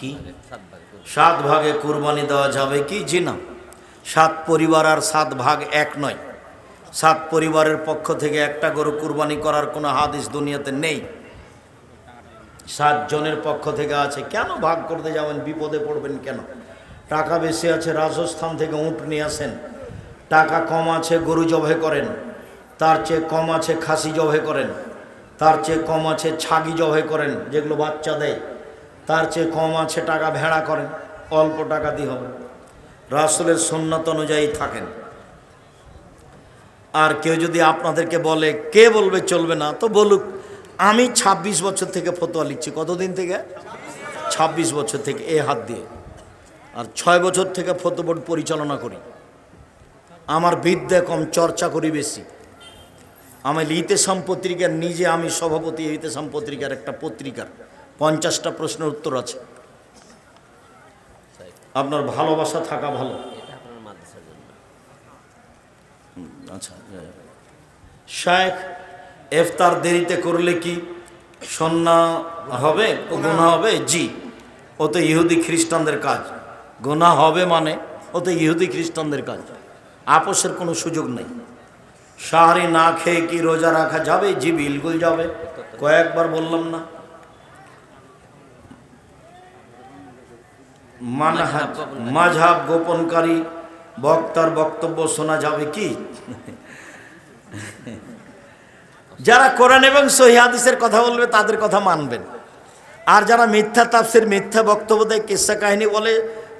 কি? সাত ভাগে কুরবানি দেওয়া যাবে কি? জি না। সাত পরিবার আর সাত ভাগ এক নয়। সাত পরিবারের পক্ষ থেকে একটা গরু কুরবানি করার কোনো হাদিস দুনিয়াতে নেই। সাত জনের পক্ষ থেকে আছে। কেন ভাগ করতে যাবেন? বিপদে পড়বেন কেন? টাকা বেশি আছে রাজস্থান থেকে উঁট নিয়ে আসেন। টাকা কম আছে গরু জবে করেন। তার চেয়ে কম আছে খাসি জবে করেন। তার চেয়ে কম আছে ছাগি জবে করেন যেগুলো বাচ্চা দেয়। তার চেয়ে কম আছে টাকা ভেড়া করেন, অল্প টাকা দিয়ে হবে। রাসুলের সন্ন্যত অনুযায়ী থাকেন। আর কেউ যদি আপনাদেরকে বলে, কে বলবে চলবে না, তো বলুক, আমি ২৬ বছর থেকে ফতোয়া লিখছি। কতদিন থেকে? ২৬ বছর থেকে, এ হাত দিয়ে। আর ছয় বছর থেকে ফতো বোর্ড পরিচালনা করি। আমার বিদ্যা কম, চর্চা করি বেশি। আমি ইতেসাম পত্রিকার নিজে আমি সভাপতি ইতেসাম পত্রিকার একটা পত্রিকার। পঞ্চাশটা প্রশ্নের উত্তর আছে। আপনার ভালোবাসা থাকা ভালো। আচ্ছা শায়েখ ইফতার দেরিতে করলে কি সন্না হবে? ও গুণা হবে। জি। ও তো ইহুদি খ্রিস্টানদের কাজ। গুণা হবে মানে ও তো ইহুদি খ্রিস্টানদের কাজ। আপোষের কোনো সুযোগ নেই। সাহারি না খেয়ে কি রোজা রাখা যাবে? জি বিলকুল যাবে। কয়েকবার বললাম না। মানহাজ মাঝহাব গোপনকারী বক্তার বক্তব্য শোনা যাবে কি? যারা কোরআন এবং সহি হাদিসের কথা বলবে তাদের কথা মানবেন। আর যারা মিথ্যা তাপসের মিথ্যা বক্তব্য দেয় কিস্সা কাহিনী বলে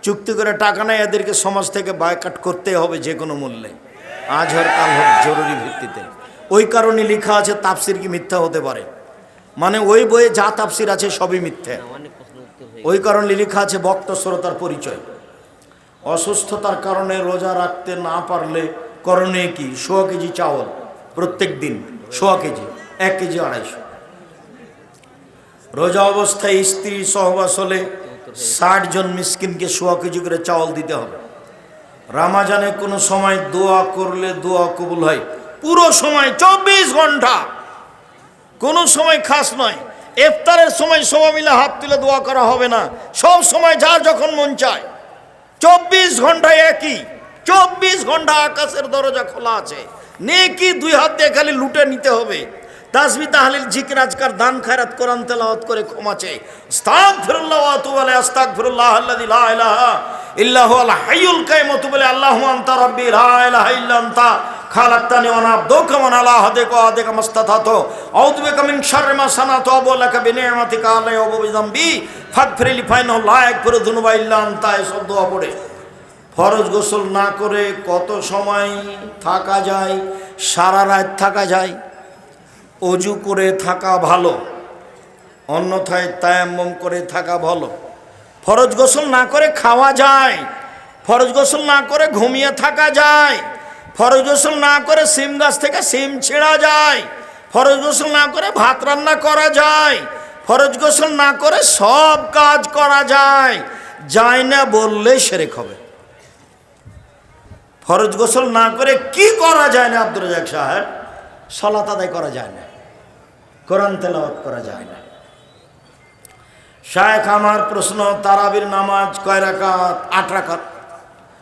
চুক্তি করে টাকা নেয় এদেরকে সমাজ থেকে বায়কাট করতে হবে যে কোনো মূল্যে। আজ হর কাল হোক জরুরি ভিত্তিতে। ওই কারণে লেখা আছে তাপসির কি মিথ্যা হতে পারে? মানে ওই বইয়ে যা তাপসির আছে সবই মিথ্যা না, অনেক প্রশ্ন উত্তর হয়ে ওই কারণে লেখা আছে বক্ত শ্রোতার পরিচয়। অসুস্থতার কারণে রোজা রাখতে না পারলে করণীয় কি? সোয়া কেজি চাউল প্রত্যেক দিন সোয়া কেজি, এক কেজি আড়াইশো। রোজা অবস্থায় স্ত্রী সহবাস হলে ষাট জন মিসকিনকে সোয়া কেজি করে চাউল দিতে হবে। রামাজানে কোনো সময় দোয়া করলে দোয়া কবুল হয়। পুরো সময়, চব্বিশ ঘণ্টা। কোনো সময় খাস নয়। ইফতারের সময় সবাই মিলে হাত তুলে দোয়া করা হবে না। সব সময় যার যখন মন চায়। চব্বিশ ঘন্টায় একই। চব্বিশ ঘণ্টা আকাশের দরজা খোলা আছে। নেকি দুই হাত দিয়ে খালি লুটে নিতে হবে। তাসবি তাহলিল জিকির আজকার দান খায়রাত, কোরআন তেলাওয়াত করে ক্ষমা চাই আস্তাগফিরুল্লাহ ওয়া আতুবু আলাইহি, আস্তাগফিরুল্লাহ আল্লাযী লা ইলাহা ইল্লা হুয়াল হাইয়ুল কাইয়ুম। আলাইহি, আল্লাহুম্মা আনতা রাব্বি, লা ইলাহা ইল্লা আনতা। আবদুকা ওয়া আনা আলা আহদিকা ওয়া আহদিকা মাস্তাতাতু আউযু বিকা মিন শাররি মা সানাতু ওয়া আবু লাকা বিনি'মাতিকা আলাইহি ওয়া বিযামবি। ফাগফিরলি ফাইনাহু লা ইয়াগফিরু যুনুবা ইল্লা আনতা এসব দোয়া পড়ে। ফরজ গোসল না করে কত সময় থাকা যায়, সারা রাত থাকা যায়, অজু করে থাকা ভালো, অন্যথায় তায়াম্মম করে থাকা ভালো। ফরজ গোসল না করে খাওয়া যায়, ফরজ গোসল না করে ঘুমিয়ে থাকা যায় ফরজ গোসল না করে সিম গাছ থেকে সিম ছেঁড়া যায়। ফরজ গোসল না করে ভাত রান্না করা যায়। ফরজ গোসল না করে সব কাজ করা যায়। যায় না বললে সেরেক হবে। ফরজ গোসল না করে কি করা যায় না আব্দুল রাজাক সাহেব? সলাত আদায় করা যায় না। কোরআন তেলাওয়াত করা যায় না। শায়েখ, আমার প্রশ্ন, তারাবির নামাজ কয় রাকাত? আট রাকাত।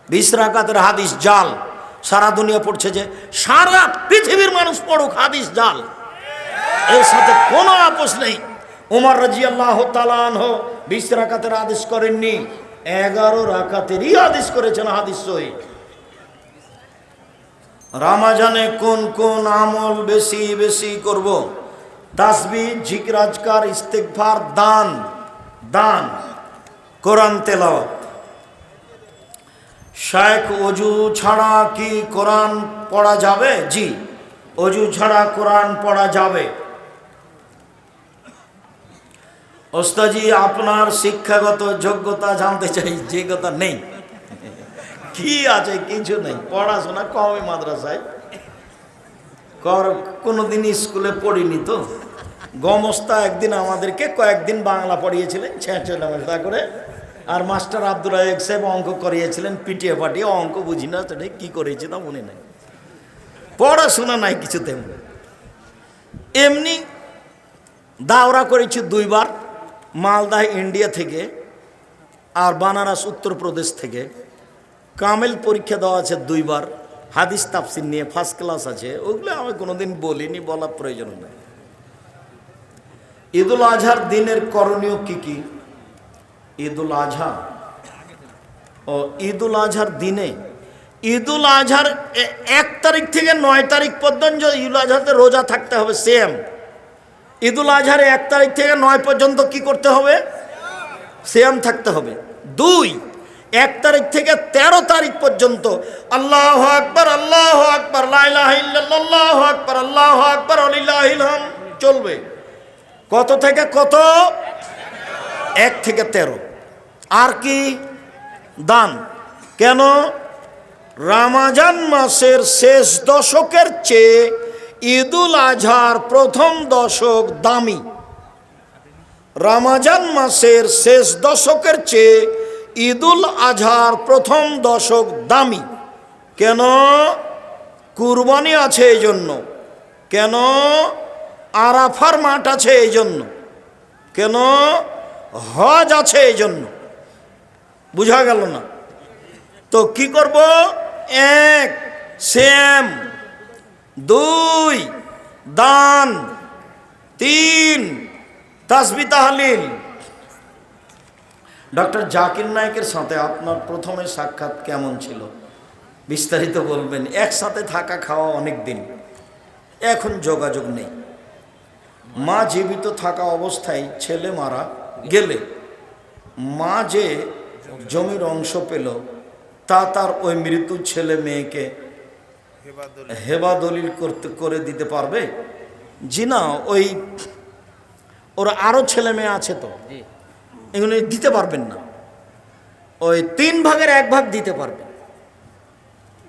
বিশ রাকাতের হাদিস জাল। সারা দুনিয়া পড়ছে যে সারা পৃথিবীর মানুষ পড়ুক, হাদিস জাল। এর সাথে কোনো আপোষ নেই। উমর রাজি আল্লাহ তালান হো বিশ রাকাতের আদেশ করেননি, এগারো রাকাতেরই আদেশ করেছেন হাদিস সহি রামাজানে কোন কোন আমল বেশি বেশি করব? তাসবি ঝিকরাজকার ইস্তেকভার দান দান, কোরআন তেলাওয়াত। শায়েখ অজু ছাড়া কি কোরআন পড়া যাবে? জি, অজু ছাড়া কোরআন পড়া যাবে। ওস্তাজি, আপনার শিক্ষাগত যোগ্যতা জানতে চাই যোগ্যতা নেই। কি আছে? কিছু নেই। পড়াশোনা কমই মাদ্রাসায়। কর, কোনোদিন স্কুলে পড়িনি তো। গমস্তা একদিন আমাদেরকে কয়েকদিন বাংলা পড়িয়েছিলেন ছেঁচা করে আর মাস্টার আব্দুল রাজাক সাহেব অঙ্ক করিয়েছিলেন, পিটিয়ে পাটিয়ে অঙ্ক বুঝি না, সেটা কী করেছে তা মনে নাই। পড়াশোনা নাই কিছু তেমন এমনি দাওরা করেছি দুইবার, মালদা, ইন্ডিয়া থেকে আর বানারস, উত্তরপ্রদেশ থেকে। কামেল পরীক্ষা দেওয়া আছে দুইবার, হাদিস তাফসির নিয়ে ফার্স্ট ক্লাস আছে, ওগুলো আমি কোনোদিন বলিনি, বলার প্রয়োজন নেই। ঈদুল আজহার দিনের করণীয় কি কি? ঈদুল আজহা। ও ঈদুল আজহার দিনে, ঈদুল আজহার এক তারিখ থেকে নয় তারিখ পর্যন্ত ঈদুল আজহাতে রোজা থাকতে হবে সেম ঈদুল আজহার এক তারিখ থেকে নয় পর্যন্ত কি করতে হবে? সেম থাকতে হবে। দুই, এক তারিখ থেকে ১৩ তারিখ পর্যন্ত আল্লাহ আকবর আল্লাহ আকবর আল্লাহ আকবর আল্লাহ আকবর চলবে। কত থেকে কত? এক থেকে ১৩ আর কি? দান। কেন? রামাজান মাসের শেষ দশকের চেয়ে ঈদুল আজহার প্রথম দশক দামি। রামাজান মাসের শেষ দশকের চেয়ে ঈদুল আজহার প্রথম দশক দামি। কেন? কুরবানি আছে এই জন্য। কেন? আরাফার মাঠ আছে এই জন্য। কেন? হজ আছে এই জন্য। বুঝা গেল না। তো কি করব? এক, সেম। দুই, দান। তিন, তাসবি তাহলিল। ডক্টর জাকির নায়কের সাথে আপনার প্রথমে সাক্ষাৎ কেমন ছিল? বিস্তারিত বলবেন। একসাথে থাকা খাওয়া অনেক দিন। এখন যোগাযোগ নেই। মা জীবিত থাকা অবস্থায় ছেলে মারা গেলে। মা যে জমির অংশ পেল তা তার ওই মৃত্যু ছেলে মেয়েকে হেবা দলিল করতে করে দিতে পারবে? জি না ওই ওর আরও ছেলে মেয়ে আছে তো। এগুলো দিতে পারবেন না। ওই তিন ভাগের এক ভাগ দিতে পারবেন।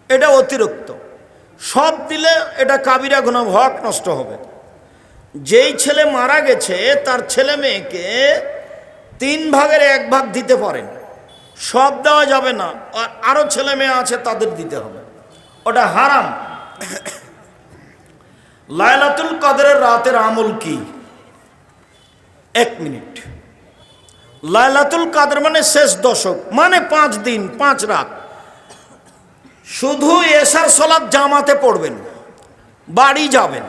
এটা অতিরিক্ত। সব দিলে এটা কাবিরা গুণা হক নষ্ট হবে। যেই ছেলে মারা গেছে তার ছেলে মেয়েকে তিন ভাগের এক ভাগ দিতে পারেন। সব দেওয়া যাবে না। আর আরও ছেলে মেয়ে আছে, তাদের দিতে হবে। ওটা হারাম। লায়লাতুল কদরের রাতের আমল কি? এক মিনিট। লাইলাতুল কাদের মানে শেষ দশক মানে পাঁচ দিন, পাঁচ রাত। শুধু এসার সলাদ জামাতে পড়বেন, বাড়ি যাবেন,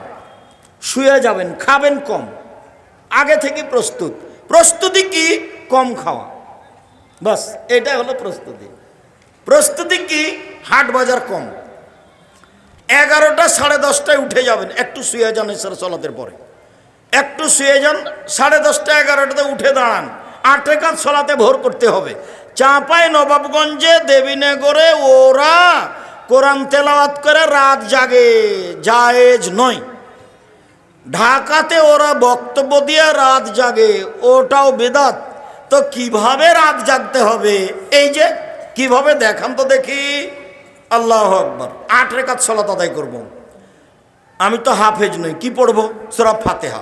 শুয়ে যাবেন, খাবেন কম। আগে থেকে প্রস্তুত। প্রস্তুতি কি? কম খাওয়া। বাস এটা হলো প্রস্তুতি। প্রস্তুতি কি? হাট বাজার কম। এগারোটা সাড়ে দশটায় উঠে যাবেন, একটু শুয়ে যান এসার সলাতের পরে। একটু শুয়ে যান, সাড়ে দশটা এগারোটাতে উঠে দাঁড়ান। আট রেখাত সলাতে ভোর করতে হবে। চাঁপায় নবাবগঞ্জে দেবীনগরে ওরা কোরআন তেলাওয়াত করে রাত জাগে, জায়েজ নয়। ঢাকাতে ওরা বক্তব্য দিয়ে রাত জাগে, ওটাও বেদাত। তো কীভাবে রাত জাগতে হবে? এই যে, কীভাবে দেখান তো দেখি। আল্লাহ আকবর। আট রেখাত সলাত আদায় করব। আমি তো হাফেজ নই, কি পড়ব? সুরা ফাতেহা।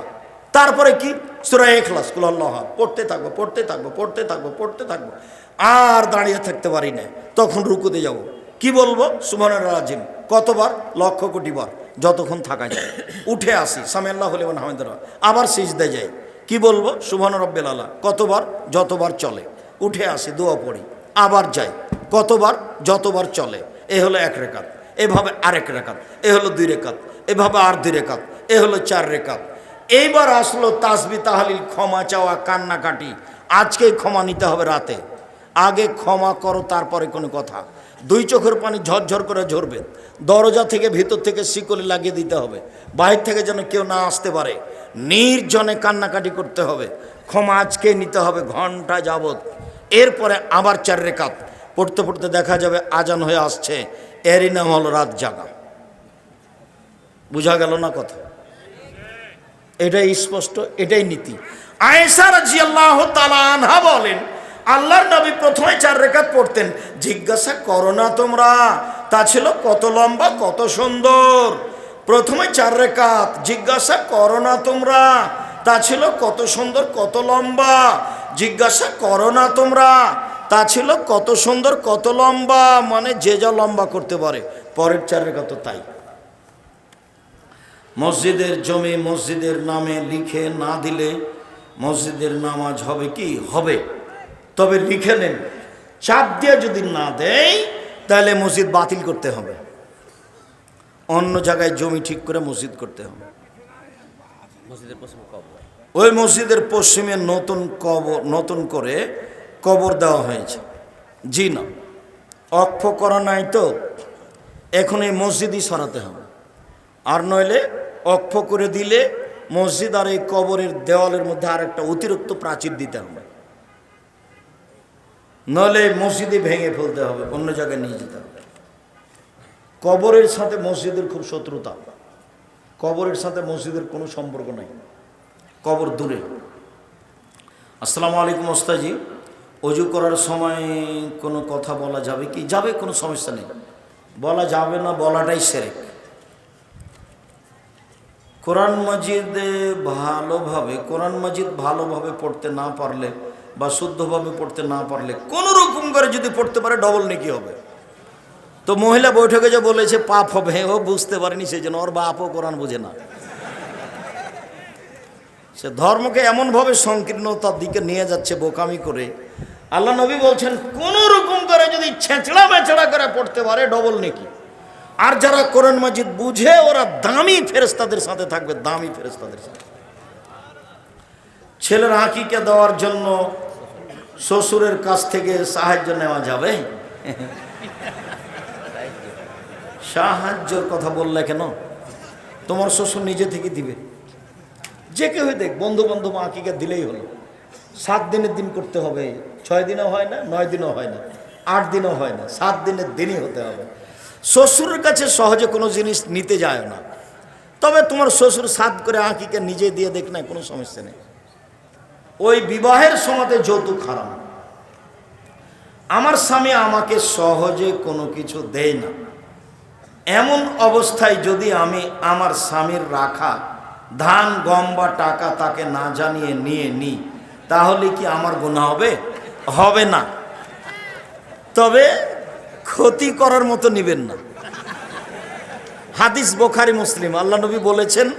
তারপরে কি? সুরা এখলাস আল্লাহ পড়তে থাকব পড়তে থাকব পড়তে থাকব পড়তে থাকব। আর দাঁড়িয়ে থাকতে পারি না। তখন রুকুতে যাব। কি বলব? সুমনের রাজিম। কতবার? লক্ষ কোটি বার। যতক্ষণ থাকা যায়। উঠে আসি। সামি আল্লাহ হলিমান হামিদুল্লাহ আবার সিজদে যাই। কি বলব? সুবহান রব্বেল আল্লাহ কতবার, যতবার চলে। উঠে আসি, দোয়া পড়ি, আবার যাই। কতবার, যতবার চলে। এ হলো এক রেখাত। এভাবে আরেক রেখাত। এ হলো দুই রেখাত। এভাবে আর দুই রেখাত। এ হলো চার রেখাত। এইবার আসলো তাসবি তাহালিল, ক্ষমা চাওয়া, কান্নাকাটি। আজকেই ক্ষমা নিতে হবে রাতে। আগে ক্ষমা করো, তারপরে কোনো কথা। দুই চোখের পানি ঝরঝর করে ঝরবে। দরজা থেকে ভিতর থেকে শিকলি লাগিয়ে দিতে হবে। বাইরে থেকে যেন কেউ না আসতে পারে। নির্জনে কান্নাকাটি করতে হবে। ক্ষমা আজকে নিতে হবে ঘণ্টা যাবৎ। এরপরে আবার চার রেখাত। পড়তে পড়তে দেখা যাবে আজান হয়ে আসছে। এরই নাম হলো রাত জাগা। বুঝা গেল না কথা? এটাই স্পষ্ট, এটাই নীতি। আয়েশা রাজিয়াল্লাহু তাআলা আনহা বলেন আল্লাহর নবী প্রথমে চার রেখাত পড়তেন। জিজ্ঞাসা করো না তোমরা, তা ছিল কত লম্বা, কত সুন্দর। প্রথমে চার রেখাত, জিজ্ঞাসা করো না তোমরা, তা ছিল কত সুন্দর, কত লম্বা। জিজ্ঞাসা করো না তোমরা, তা ছিল কত সুন্দর, কত লম্বা মানে যে যা লম্বা করতে পারে। পরের চার রেখা তো তাই। মসজিদের জমি মসজিদের নামে লিখে না দিলে মসজিদের নামাজ হবে কি? হবে। তবে লিখে নেন চাপ দিয়ে যদি না দেয় তাহলে মসজিদ বাতিল করতে হবে। অন্য জায়গায় জমি ঠিক করে মসজিদ করতে হবে। ওই মসজিদের পশ্চিমে নতুন কবর নতুন করে কবর দেওয়া হয়েছে। জি না অক্ষ করা নাই তো এখন এই মসজিদই সরাতে হবে। আর নইলে অক্ষ করে দিলে মসজিদ আর এই কবরের দেওয়ালের মধ্যে আর একটা অতিরিক্ত প্রাচীর দিতে হবে। এই মসজিদে ভেঙে ফেলতে হবে, অন্য জায়গায় নিয়ে যেতে হবে। কবরের সাথে মসজিদের খুব শত্রুতা। কবরের সাথে মসজিদের কোনো সম্পর্ক নাই। কবর দূরে। আসসালামু আলাইকুম ওস্তাজি অজু করার সময় কোনো কথা বলা যাবে কি? যাবে, কোনো সমস্যা নেই। বলা যাবে না, বলাটাই সেরেক। কোরআন মাজিদে ভালোভাবে, কোরআন মাজিদ ভালোভাবে পড়তে না পারলে বা শুদ্ধভাবে পড়তে না পারলে, কোনো রকম করে যদি পড়তে পারে ডবল নেকি হবে। তো মহিলা বৈঠকে যে বলেছে, পাপ হবে, ও বুঝতে পারেনি সেই জন্য ওর বাপও কোরআন বোঝে না। সে ধর্মকে এমনভাবে সংকীর্ণতার দিকে নিয়ে যাচ্ছে বোকামি করে। আল্লাহ নবী বলছেন, কোন রকম করে যদি ছেঁচড়া মেচড়া করে পড়তে পারে ডবল নেকি। আর যারা কোরআন মাজিদ বুঝে, ওরা দামি ফেরেস্তাদের সাথে থাকবে, দামি ফেরেস্তাদের সাথে। ছেলের আঁকিকে দেওয়ার জন্য শ্বশুরের কাছ থেকে সাহায্য নেওয়া যাবে? সাহায্যর কথা বললে কেন? তোমার শ্বশুর নিজে থেকে দিবে। যে কেউ দেখ বন্ধু বান্ধব আঁকিকে দিলেই হলো। সাত দিনের দিন করতে হবে। ছয় দিনও হয় না, নয় দিনও হয় না, আট দিনও হয় না, সাত দিনের দিনই হতে হবে। শ্বশুরের কাছে সহজে কোনো জিনিস নিতে যায় না। তবে তোমার শ্বশুর সাত করে আঁকিকে নিজে দিয়ে দেখ না, কোনো সমস্যা নেই। ওই বিবাহের সময়তে যৌতুক হারাম। আমার স্বামী আমাকে সহজে কোনো কিছু দেয় না। এমন অবস্থায় যদি আমি আমার স্বামীর রাখা, ধান, গম বা টাকা তাকে না জানিয়ে নিয়ে নিই, তাহলে কি আমার গুণা হবে? হবে না। তবে ক্ষতি করার মতো নিবেন না। হাদিস বোখারি, মুসলিম। আল্লাহ নবী বলেছেন,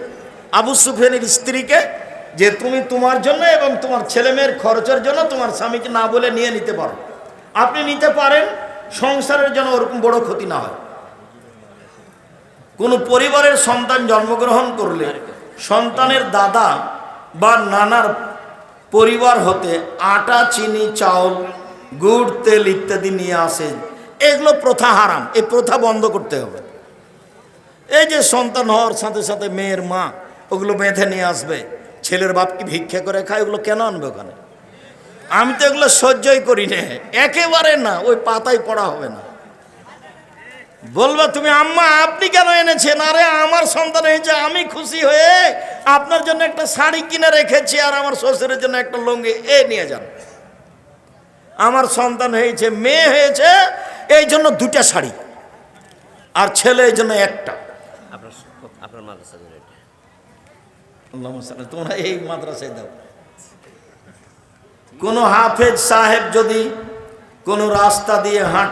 আবু সুফিয়ানের স্ত্রীকে যে তুমি তোমার জন্য এবং তোমার ছেলেমেয়ের খরচের জন্য তোমার স্বামীকে না বলে নিয়ে নিতে পারো। আপনি নিতে পারেন, সংসারের জন্য ওরকম বড় ক্ষতি না হয়। কোনো পরিবারের সন্তান জন্মগ্রহণ করলে সন্তানের দাদা বা নানার পরিবার হতে আটা, চিনি, চাউল, গুড়, তেল ইত্যাদি নিয়ে আসে। এগুলো প্রথা হারাম, এই প্রথা বন্ধ করতে হবে। এই যে সন্তান হওয়ার সাথে সাথে মেয়ের মা ওগুলো বেঁধে নিয়ে আসবে। ছেলের বাপকে ভিক্ষা করে খায়, ওগুলো কেন আনবে ওখানে? আমি তো এগুলো সহ্যই করি না। একেবারে না, ওই পাতায় পড়া হবে না। বলবা, তুমি আম্মা, আপনি কেন এনেছেন? আরে, আমার সন্তান হয়েছে আমি খুশি হয়ে আপনার জন্য একটা শাড়ি কিনে রেখেছি, আর আমার শ্বশুরের জন্য একটা লুঙ্গি, এ নিয়ে যান। আমার সন্তান হয়েছে, মেয়ে হয়েছে, এই জন্য দুটা শাড়ি, আর ছেলে এই জন্য একটা। আপনার আপনার মাদ্রাসা সাল্লি- তোমরা এই মাদ্রাসায় দাও। কোনো হাফেজ সাহেব যদি কোনো রাস্তা দিয়ে হাঁট